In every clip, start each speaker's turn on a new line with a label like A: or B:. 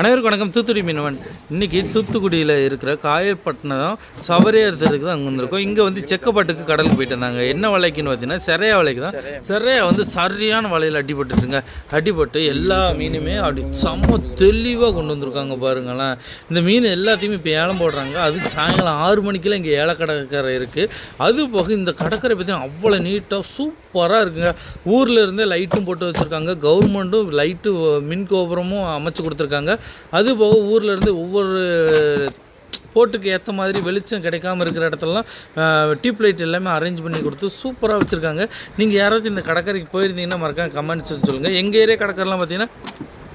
A: அனைவருக்கும் வணக்கம். தூத்துக்குடி மீனவன். இன்றைக்கி தூத்துக்குடியில் இருக்கிற காயப்பட்டினம் சவரியார் தெருக்கு தான் அங்கே வந்திருக்கோம். இங்கே வந்து செக்கப்பட்டுக்கு கடலுக்கு போயிட்டு வந்தாங்க. என்ன வலைக்குன்னு பார்த்தீங்கன்னா செரையா வலைக்கு தான். செரையா வந்து சரியான வலையில் அடிபட்டுருங்க அடிபட்டு எல்லா மீனுமே அப்படி செம்ம தெளிவாக கொண்டு வந்திருக்காங்க பாருங்களேன். இந்த மீன் எல்லாத்தையுமே இப்போ ஏலம் போடுறாங்க. அது சாயங்காலம் ஆறு மணிக்கெல்லாம் இங்கே ஏல கடற்கரை இருக்குது அது போக இந்த கடற்கரை பார்த்தீங்கன்னா அவ்வளோ நீட்டாக சூப்பர் சூப்பராக இருக்குங்க. ஊரில் இருந்தே லைட்டும் போட்டு வச்சுருக்காங்க. கவர்மெண்ட்டும் லைட்டு மின் கோபுரமும் அமைச்சு கொடுத்துருக்காங்க. அது போக ஊரில் இருந்து ஒவ்வொரு போட்டுக்கு ஏற்ற மாதிரி வெளிச்சம் கிடைக்காம இருக்கிற இடத்துலலாம் டியூப் லைட் எல்லாமே அரேஞ்ச் பண்ணி கொடுத்து சூப்பராக வச்சுருக்காங்க. நீங்கள் யாராச்சும் இந்த கடற்கரைக்கு போயிருந்தீங்கன்னா மறக்காம கமெண்ட்ஸ் சொல்லுங்கள் எங்கள் ஏரியா கடற்கரைலாம் பார்த்தீங்கன்னா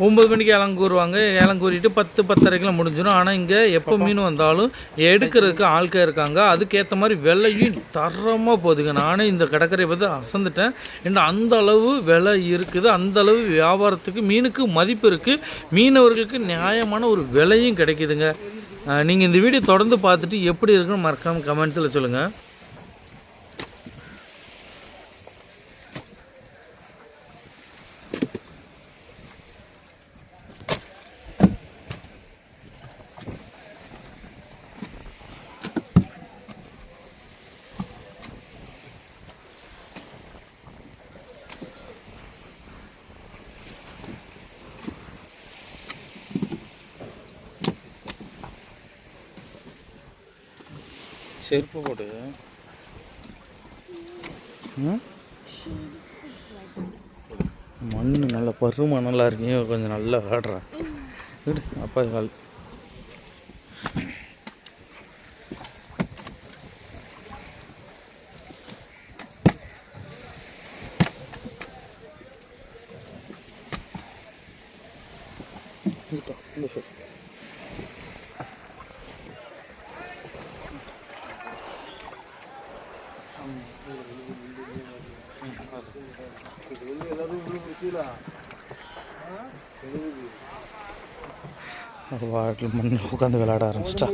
A: ஒம்பது மணிக்கு ஏலம் கூறுவாங்க. ஏலம் கூறிட்டு பத்து பத்தரைக்கெலாம் முடிஞ்சிடும் ஆனால் இங்கே எப்போ மீன் வந்தாலும் எடுக்கிறதுக்கு ஆட்கள் இருக்காங்க. அதுக்கேற்ற மாதிரி விலையும் தரமாக போகுதுங்க. நானே இந்த கடற்கரையை பார்த்து அசந்துட்டேன். ஏன்னா அந்த அளவு விலை இருக்குது. அந்த அளவு வியாபாரத்துக்கு மீனுக்கு மதிப்பு இருக்குது மீனவர்களுக்கு நியாயமான ஒரு விலையும் கிடைக்குதுங்க. நீங்கள் இந்த வீடியோ தொடர்ந்து பார்த்துட்டு எப்படி இருக்குன்னு மறக்காமல் கமெண்ட்ஸில் சொல்லுங்கள் செருப்பு போடு. மண் நல்லா பரு மணலாக இருக்கீங்க. கொஞ்சம் நல்லா ஆடுறேன் விடு அப்பா கால். இந்த சார் வாட்டில் மண்ணில் உட்காந்து விளையாட ஆரம்பிச்சிட்டா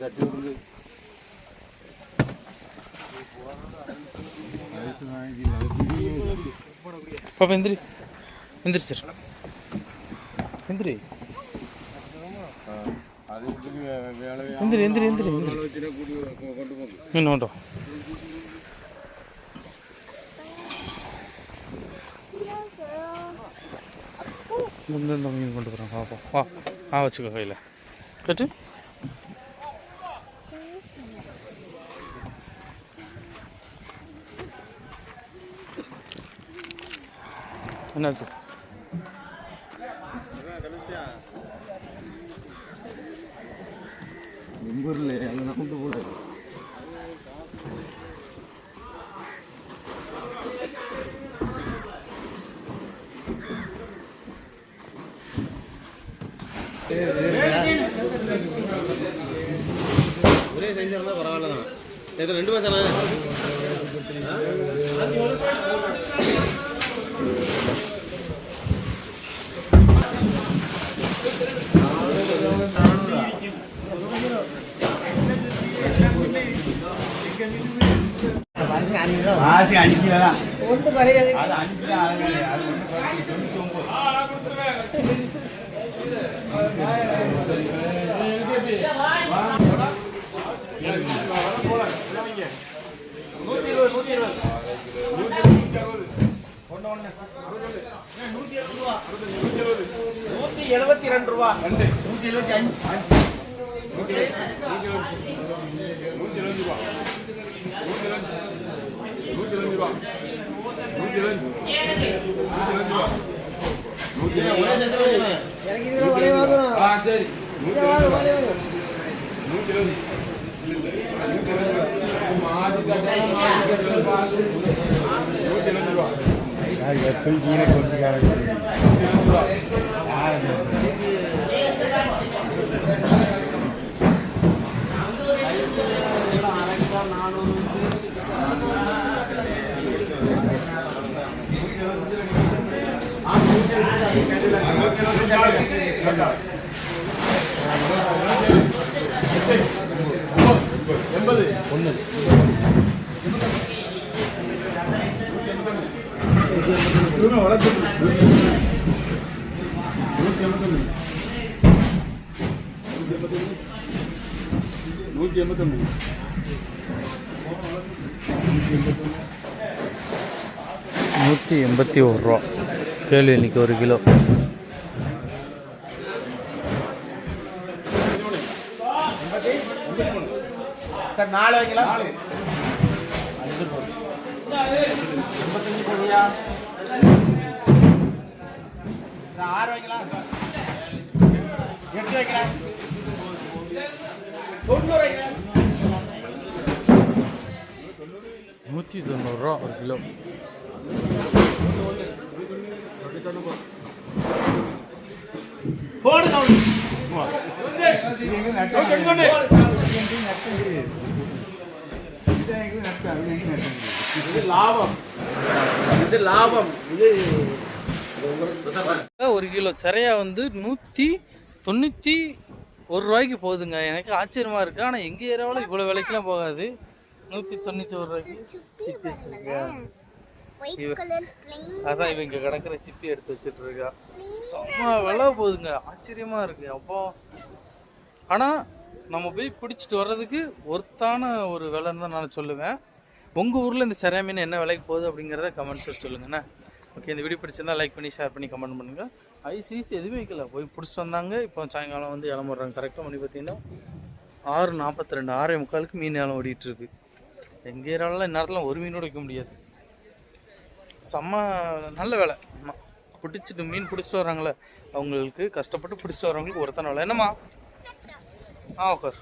B: தட்டி விடுங்க
A: பாப்பா எந்திரி. எந்திரி சார் எந்திரி. எந்திரி எந்திரி எந்திரி எந்திரி.
B: இன்னும் கூட்டி கொ- கொண்டு
A: மீன் கொண்டு போகிறேன் பாப்பா வா. ஆ வச்சுக்கோ கையில். கட்டு. என்னாச்சு
B: நம்பூரில் அங்கே நம்பு போல. ஒரே சைஸாக இருந்தால் பரவாயில்ல தான் ரெண்டு பசங்க ஆசி அஞ்சு தான். ஒன்று குறையாது. அது அஞ்சு தான் அது ஒன்று குறைச்சி தொண்ணூற்றி நூற்றி எழுபத்தி ரெண்டு ரூபா. நூற்றி எழுபத்தி அஞ்சு. ஆ சரி எப்பயும் கீழே நானூறு எண்பது
A: ஒன்று
B: வளர்த்து நூற்றி எண்பத்தொன்று நூற்றி எண்பத்தொன்று
A: நூற்றி எண்பத்தி ஒரு ரூபா. கேள்வி இன்னைக்கு ஒரு கிலோ.
B: சார் நாலு வைக்கலாம் எண்பத்தஞ்சு போடுறியா சார் ஆறு வைக்கலாம் எட்டு வைக்கலாம் தொண்ணூறு வைக்கலாம்
A: நூற்றி தொண்ணூறுரூவா ஒரு கிலோ.
B: போடு
A: ஒரு கிலோ சிறையா வந்து நூற்றி தொண்ணூற்றி ஒரு ரூபாய்க்கு போகுதுங்க. எனக்கு ஆச்சரியமா இருக்கு. ஆனால் எங்கள் ஏரியாவில் இவ்வளோ விலைக்குலாம் போகாது. நூற்றி தொண்ணூற்றி ஒரு ரூபாய்க்கு சிப்பி வச்சிருக்கேன் அதான் இவங்க கிடக்குற சிப்பி எடுத்து வச்சுட்டு இருக்கா. செம்ம விலை போகுதுங்க. ஆச்சரியமா இருக்கு. அப்போ ஆனால் நம்ம போய் பிடிச்சிட்டு வர்றதுக்கு ஒர்த்தான ஒரு விலைன்னு தான் நான் சொல்லுவேன். உங்கள் ஊரில் இந்த சிறை மீன் என்ன விலைக்கு போகுது அப்படிங்கிறத கமெண்ட்ஸில் சொல்லுங்கண்ணே. ஓகே இந்த வீடியோ பிடிச்சிருந்தா லைக் பண்ணி ஷேர் பண்ணி கமெண்ட் பண்ணுங்கள் ஐஸ் ஈஸ் எதுவுமே வைக்கல. போய் பிடிச்சிட்டு வந்தாங்க. இப்போ சாயங்காலம் வந்து இளம்புறாங்க கரெக்டாக மணி பார்த்தீங்கன்னா ஆறு நாற்பத்தி ரெண்டு ஆறே முக்காலுக்கு மீன் ஏலம் ஓடிட்டுருக்கு எங்கள் ஏரியாவில் இந்நேரத்தில் ஒரு மீனோட வைக்க முடியாது. செம்ம நல்ல வேலை. ஆமாம் பிடிச்சிட்டு மீன் பிடிச்சிட்டு வராங்களே அவங்களுக்கு கஷ்டப்பட்டு பிடிச்சிட்டு வரவங்களுக்கு ஒருத்தன வேலை. என்னம்மா? ஆ உட்கார்